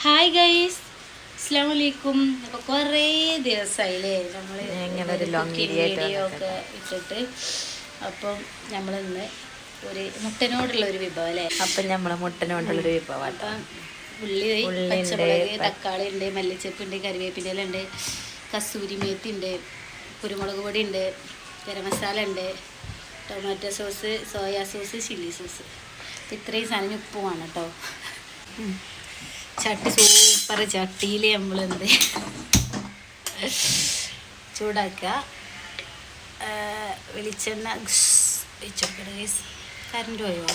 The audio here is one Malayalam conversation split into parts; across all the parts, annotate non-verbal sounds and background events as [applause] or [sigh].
ഹായ് ഗൈസ് അസ്സാമലൈക്കും അപ്പൊ അപ്പോൾ കുറേ ദിവസമായില്ലേ നമ്മൾ ഇങ്ങനെ ഒരു വീഡിയോ ഒക്കെ ഇട്ടിട്ട്. അപ്പം നമ്മളിന്ന് ഒരു മുട്ടനോടുള്ള ഒരു വിഭവം അല്ലേ? അപ്പൊ നമ്മളെ മുട്ടനോണ്ടുള്ളൊരു വിഭവം അപ്പം ഉള്ളി പച്ചമുളക് തക്കാളി ഉണ്ട് മല്ലിച്ചപ്പ് ഉണ്ട് കറിവേപ്പിന്റെ ഇല ഉണ്ട് കസൂരി മേത്തി ഉണ്ട് കുരുമുളക് പൊടി ഉണ്ട് ഗരം മസാല ഉണ്ട് tomato sauce soya sauce chilli sauce. ഇത്രയും സാധനം ഉപ്പുമാണ് കേട്ടോ ചട്ടി സൂപ്പർ ചട്ടിയിൽ നമ്മളെന്ത് ചൂടാക്കുക. ആ, വെളിച്ചെണ്ണ വെച്ചോക്കട്ടെ കറണ്ട് പോയോ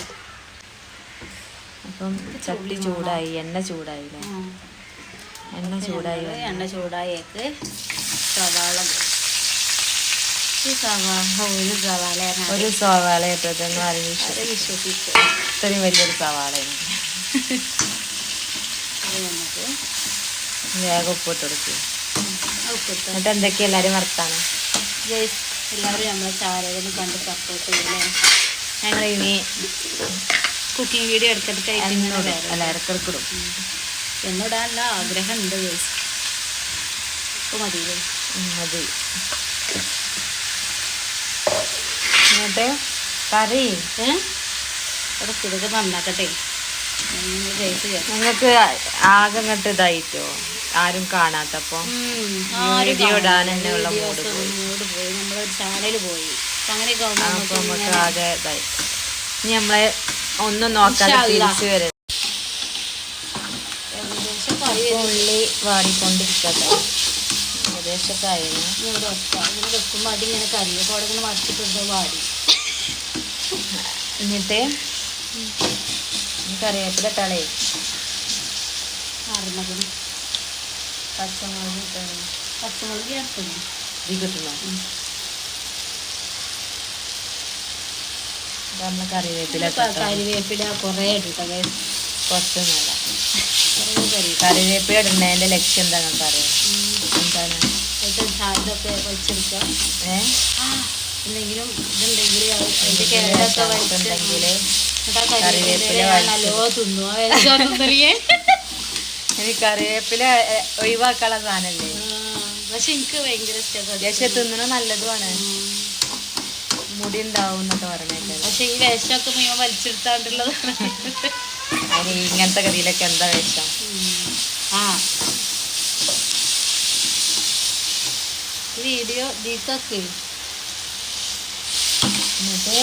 അപ്പം ചട്ടി ചൂടായി എണ്ണ ചൂടായി. എണ്ണ ചൂടായി എണ്ണ ചൂടായേക്ക് സവാള ഒരു സവാള ഒരു സവാള ഇട്ടതെന്ന് ഇത്രയും വലിയൊരു സവാളയാണ് [laughs] നമുക്ക് വേഗം ഉപ്പിട്ട് കൊടുക്കും. ഉപ്പിട്ട്. എന്നിട്ട് എന്തൊക്കെയാ എല്ലാരും വർത്താണ് എല്ലാവരും നമ്മളെ ചാനലിന് കണ്ട് സപ്പോർട്ട് ചെയ്യണേ ഞങ്ങൾ ഇനി കുക്കിംഗ് വീഡിയോ എടുത്തിട്ട് എന്നോട് അല്ല ഇടക്കിടക്കിടും നല്ല ആഗ്രഹം ഉണ്ട് ഇപ്പൊ മതി മതി. എന്നിട്ട് കറി? ഏ? ഇടയ്ക്ക് ഇതൊക്കെ നന്നാക്കട്ടെ. ഞങ്ങൾക്ക് ആകെ അങ്ങോട്ട് ഇതായിട്ടോ. ആരും കാണാത്തപ്പോ വീഡിയോ ഇടാൻ തന്നെ ഉള്ള മൂഡ് പോയി. പോയി. ചാനൽ അപ്പൊ നമുക്ക് ആകെ ഇതായി. ഇനി നമ്മളെ ഒന്നും നോക്കാതെ. തിരിച്ചു വരും. ഉള്ളി വാടിക്കൊണ്ടിരിക്കട്ടെ. ഏകദേശമൊക്കെ ആയിരുന്നു ഇനി ഇവിടെ വെക്കാം. ഇങ്ങനെ വെക്കുമ്പോൾ അടി ഇങ്ങനെ കറി അപ്പോൾ അവിടെ ഇങ്ങനെ മറിച്ചിട്ടുണ്ട് വാടി. എന്നിട്ട്? കറിവേപ്പില ഇട്ടാളേ പച്ചമുളക് പച്ചമുളക് ഇത് കിട്ടണോ. കറിവേപ്പില കുറേ കുറച്ചൊന്നുമല്ല കുറേ കറി. കറിവേപ്പില ഇടുന്നതിന്റെ ലക്ഷ്യം എന്താണെന്ന് പറയാം എന്താണ്? വെച്ചെടുക്കുക ഏ? എന്തെങ്കിലും ഇതുണ്ടെങ്കിൽ അതിന്റെ കറിവേപ്പില ഇനി ഒഴിവാക്കാനുള്ള സാധനല്ലേ? പക്ഷെ എനിക്ക് ഭയങ്കര ഇഷ്ടം പക്ഷെ തിന്നണ നല്ലതുമാണ്. മുടി ഉണ്ടാവും എന്നൊക്കെ പറഞ്ഞേക്കാം. പക്ഷെ ഈ വേഷമൊക്കെ മുഴുവൻ വലിച്ചെടുത്താണ്ടുള്ളതാണ് ഇങ്ങനത്തെ കറിയിലൊക്കെ എന്താ വേഷം? ആ. വീഡിയോ ദീക്കൊക്കെ എന്നിട്ട്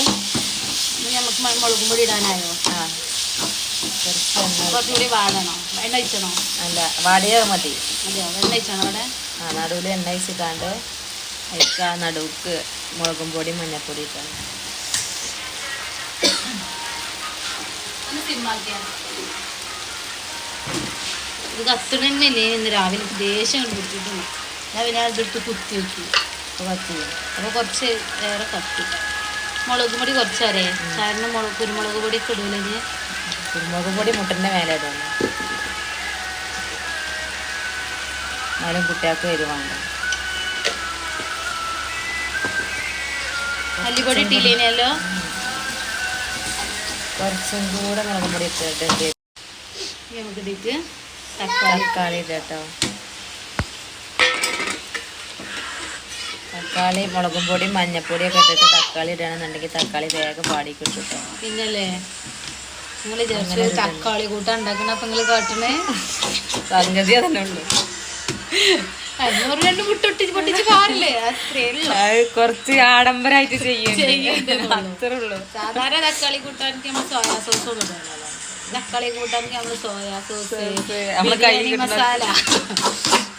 നമുക്ക് മുളകും പൊടി ഇടാനായോ? കുറച്ചുകൂടി വാടണോ? എണ്ണ വെച്ചണോ അല്ല വാടിയ മതി. അതെയോ? എണ്ണ ഒഴിച്ചണോ അവിടെ? ആ നടുവിൽ എണ്ണ വെച്ചിട്ടാണ്ട് അതിക്ക് ആ നടുക്ക് മുളകും പൊടി മഞ്ഞപ്പൊടി ഇട്ടാണ് ഇത് കത്തണല്ലേ ഇന്ന് രാവിലെ ദേഷ്യം കൊണ്ട് പിടിച്ചിട്ടുണ്ട് ഞാൻ പിന്നെ അതെടുത്ത് കുത്തി വെച്ചു അപ്പോൾ കത്തി അപ്പോൾ കുറച്ച് ഏറെ കത്തി. മുളക് പൊടി കുറച്ചറിയേ കാരണം മുളക് കുരുമുളക് പൊടി ഒക്കെ ഇടൂലെങ്കിൽ കുരുമുളക് പൊടി മുട്ടന്റെ മേലെ ഇടുന്നു എന്നാലും കുട്ടികൾക്ക് വരുവാണ്ട് മല്ലിപ്പൊടി ഇട്ടില്ലേനല്ലോ? കുറച്ചും കൂടെ മുളകും പൊടി ഇട്ടിട്ട്? നമുക്ക് തക്കാളി തക്കാളി ഇട്ടോ തക്കാളി മുളകും പൊടി മഞ്ഞപ്പൊടിയൊക്കെ ഇട്ടിട്ട് തക്കാളി ഇടുകയാണെന്നുണ്ടെങ്കിൽ തക്കാളി വേഗം പാടി കിട്ടും. പിന്നല്ലേ? നിങ്ങൾ ജസ്റ്റ് തക്കാളി കൂട്ടം ഉണ്ടാക്കണ അപ്പം നിങ്ങൾ കാട്ടണേ. സംഗതി അതന്നെ ഉള്ളു. അഞ്ഞൂറ് രണ്ട് മുട്ടൊട്ടി പൊട്ടിച്ച് പാറില്ലേ കുറച്ച് ആഡംബരമായിട്ട് ചെയ്യുന്നുണ്ട് അത്രേ ഉള്ളൂ. സാധാരണ തക്കാളി കൂട്ടാനൊക്കെ നമ്മൾ സോയാ സോസ് ഒന്നും തക്കാളി കൂട്ടാനൊക്കെ നമ്മൾ സോയാ സോസ് മസാല.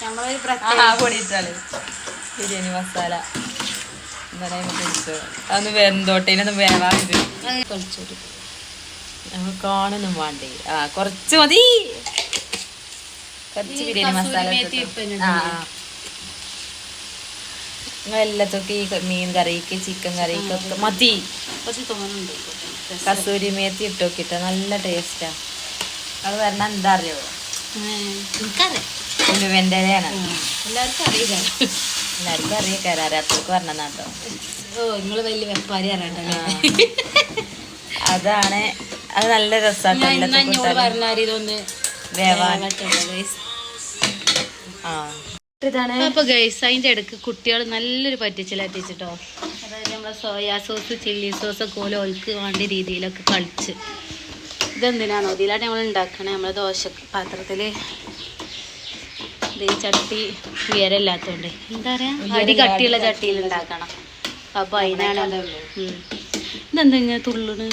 നമ്മളൊരു പ്രത്യേക പൊടി ഇട്ടാൽ. ബിരിയാണി മസാല. അന്ന് ഇഷ്ടം അതൊന്ന് വെന്തോട്ടേനൊന്നും കളിച്ചോട്ട് നമ്മൾ കാണുന്നും വേണ്ടേ. ആ കുറച്ച് മതി. കുറച്ച് ബിരിയാണി മസാല ആ. എല്ലാത്തൊക്കെ ഈ മീൻ കറിക്ക് ചിക്കൻ കറിക്ക് ഒക്കെ മതി. കസൂരി മേത്തി ഇട്ട് നോക്കിയിട്ട് നല്ല ടേസ്റ്റാ. അത് പറഞ്ഞാൽ എന്താ അറിയോ? എനിക്കറിയാം. എല്ലാവർക്കും അറിയില്ല. എല്ലാവർക്കും അറിയാം കരാരാത്തവർക്ക് പറഞ്ഞതാട്ടോ ഓ നിങ്ങൾ വലിയ വെപ്പാരി അറിയണ്ടല്ലേ അതാണ്. അത് നല്ല രസമാണ് അപ്പൊ ഗൈസ് അതിന്റെ ഇടയ്ക്ക് കുട്ടികൾ നല്ലൊരു പറ്റിച്ചിലെത്തിച്ചിട്ടോ അതായത് നമ്മളെ സോയാ സോസ് ചില്ലി സോസ് ഒക്കെ ഒഴുക്ക് വേണ്ട രീതിയിലൊക്കെ കളിച്ച്. ഇതെന്തിനാണോ? ഇതിലാണ് നമ്മൾ ഉണ്ടാക്കണേ. നമ്മളെ ദോശ പാത്രത്തിൽ ചട്ടി ഉയരല്ലാത്തോണ്ട്. എന്താ പറയാ? അടി കട്ടിയുള്ള ചട്ടിയിൽ ഉണ്ടാക്കണം. അപ്പൊ അതിനാണ്. ഇതെന്താ ഇങ്ങനെ തുള്ളണ്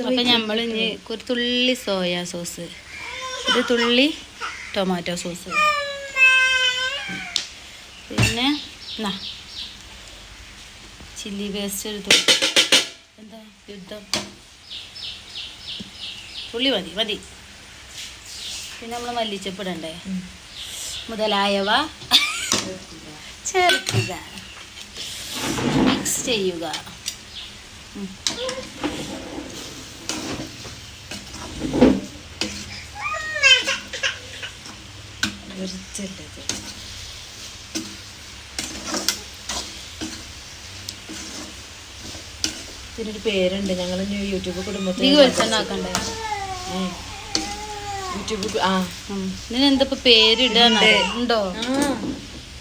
അപ്പൊ നമ്മൾ ഇനി ഒരു തുള്ളി സോയാ സോസ്. ഒരു തുള്ളി ടൊമാറ്റോ സോസ്. പിന്നെ എന്നാ ചില്ലി പേസ്റ്റ് ഒരു തുള്ളി. എന്താ യുദ്ധം? തുള്ളി മതി മതി. പിന്നെ നമ്മൾ മല്ലിച്ചപ്പിടണ്ടേ? മുതലായവ ചേർക്കുക. മിക്സ് ചെയ്യുക. ഇതിനൊരു പേരുണ്ട്. ഞങ്ങൾ യൂട്യൂബ് കുടുംബത്തിൽ വെളിച്ചെണ്ണ ആക്കണ്ടേ? യൂട്യൂബ് ആ. ഇതിന് എന്താ ഇപ്പൊ പേരിടാൻ ഉണ്ടോ?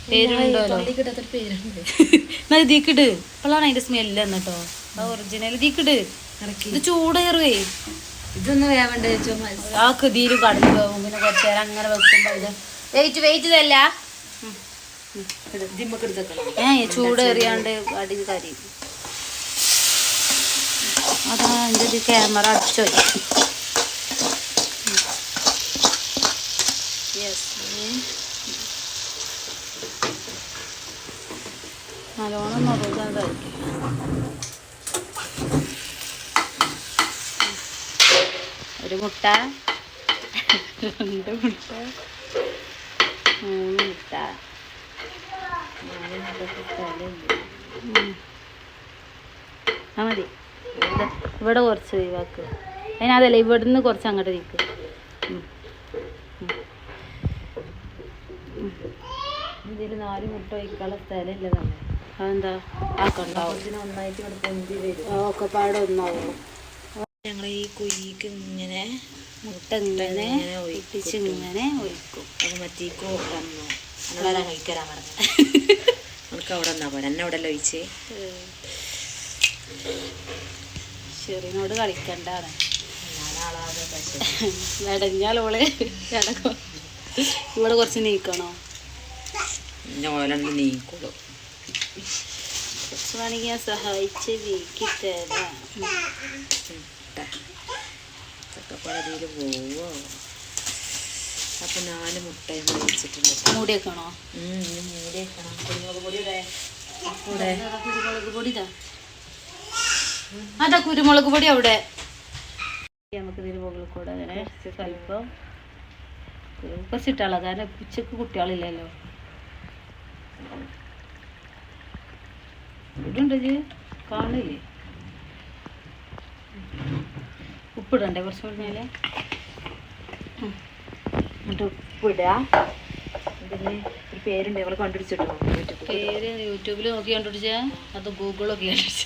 പേരുണ്ടോ. ഇതിക്കിട്. ഇപ്പോഴാണ് അതിന്റെ സ്മെല്ല് എന്നിട്ടോ ആ ഒറിജിനൽ ഇതിക്കിട്. ഇത് ചൂടേറുവേ. ഇതൊന്ന് വേവണ്ട ആ കതിര് കടന്നു പോകും പിന്നെ കുറച്ച് നേരം അങ്ങനെ വെക്കുമ്പോ ഇത് വെയിറ്റ് ഇതല്ല. ഏ ചൂടേറിയാണ്ട് അടി കരി അതാ എന്റെ ക്യാമറ അടിച്ചോയി. നല്ലോണം നുറുകാതായിരിക്കും ഒരു മുട്ട രണ്ട് മുട്ട മൂന്ന് മുട്ട. ആ മതി. ഇവിടെ കുറച്ച് ഒഴിവാക്ക്. അതിനതല്ല ഇവിടുന്ന് കുറച്ച് അങ്ങോട്ട് നിൽക്ക് ഇതിൽ നാല് മുട്ട ഒഴിക്കാനുള്ള സ്ഥലമില്ല തന്നെ അതെന്താ? ആക്കണ്ടാവും ഒക്കെ പാടെ ഒന്നാവും. ഞങ്ങൾ ഈ കുഴിക്ക് ഇങ്ങനെ മുട്ട ഇങ്ങനെ ഒഴിപ്പിച്ച് ഇങ്ങനെ ഒഴിക്കും. അത് മറ്റേക്ക് കഴിക്കരാൻ പറഞ്ഞു. നമുക്ക് അവിടെ നിന്നാ പോലെ എന്നെ അവിടെ ഒഴിച്ചേ? ചെറിയോട് കളിക്കണ്ടാണ് കിടക്കും ഇവിടെ കുറച്ച് നീക്കണോ? ഓലണ്ട് നീക്കുള്ളൂ. വേണമെങ്കിൽ ഞാൻ സഹായിച്ച് വീക്കി തരാം ചക്കപ്പടതിയിൽ പോവോ? അപ്പൊ നാല് മുട്ടയും വെച്ചിട്ടുണ്ട്. മൂടി വെക്കണോ മൂടി വെക്കണം കുരുമുളക് പൊടി ഇവിടെ ഇവിടെ അതാ കുരുമുളക് പൊടി ഇതാ. അതാ കുരുമുളക് പൊടി അവിടെ. നമുക്ക് ഇതിന് മുകളിൽ കൂടെ അങ്ങനെ സ്വല്പം കുറച്ചിട്ടാളോ കാരണം ഉച്ചയ്ക്ക് കുട്ടികളില്ലല്ലോ. ഇത് കാണില്ലേ ഉപ്പിടണ്ടേ കുറച്ച് ഉം. എന്നിട്ട് ഉപ്പിടുക ഇതിന് ഒരു പേരുണ്ട് ഞങ്ങൾ കണ്ടുപിടിച്ചിട്ടോ? പേര് യൂട്യൂബിൽ നോക്കി കണ്ടുപിടിച്ച. അത് ഗൂഗിളൊക്കെ കണ്ടുപിടിച്ച.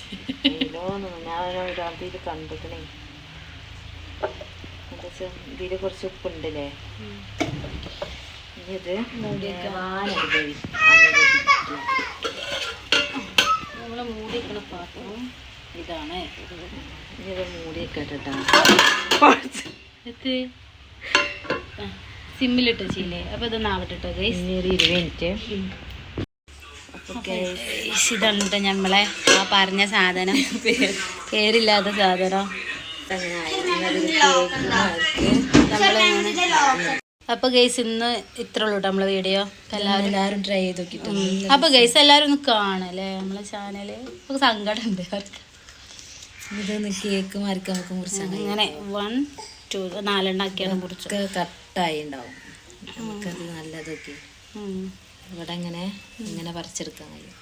എന്താ ഇതിൽ കുറച്ച് ഉപ്പുണ്ടല്ലേ? ഇനി ഇത് വേവി. അനുവദിക്കുക. നമ്മൾ മൂടി പാത്രം ഇതാണ്. ഇത് എത്ത് സിമ്മിലിട്ട് ചെയ്യില്ലേ അപ്പൊ ഇത് നാവിട്ടിട്ടോ ഗൈസ് ഇരുപത് മിനിറ്റ്. ഇതാണ് നമ്മളെ ആ പറഞ്ഞ സാധനം. പേരില്ലാത്ത സാധനം. നമ്മളിങ്ങനെ അപ്പൊ ഗൈസ് ഇന്ന് ഇത്ര ഉള്ളൂ കേട്ടോ നമ്മളെ വീഡിയോ എല്ലാവരും എല്ലാവരും ട്രൈ ചെയ്ത് നോക്കിയിട്ട് അപ്പൊ ഗൈസ് എല്ലാവരും ഒന്ന് കാണല്ലേ നമ്മളെ ചാനൽ ഇപ്പൊ സങ്കടം ഉണ്ട് ഇതൊന്ന് കേക്ക് മാർക്ക് നമുക്ക് മുറിച്ചാൽ അങ്ങനെ വൺ ടു നാലെണ്ണാക്കിയാണ് മുറിച്ചത്. ഒക്കെ കട്ടായി ഉണ്ടാവും നമുക്കത് നല്ലതൊക്കെ. ഇവിടെ ഇങ്ങനെ ഇങ്ങനെ പറിച്ചെടുക്കാൻ കഴിയും.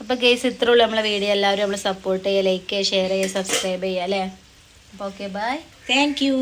അപ്പോൾ ഗൈസ് ഇത്ര ഉള്ളൂ നമ്മളെ വീഡിയോ എല്ലാവരും നമ്മളെ സപ്പോർട്ട് ചെയ്യുക ലൈക്ക് ചെയ്യുക ഷെയർ ചെയ്യുക സബ്സ്ക്രൈബ് ചെയ്യുക അല്ലേ? അപ്പോൾ ഓക്കെ ബൈ താങ്ക് യു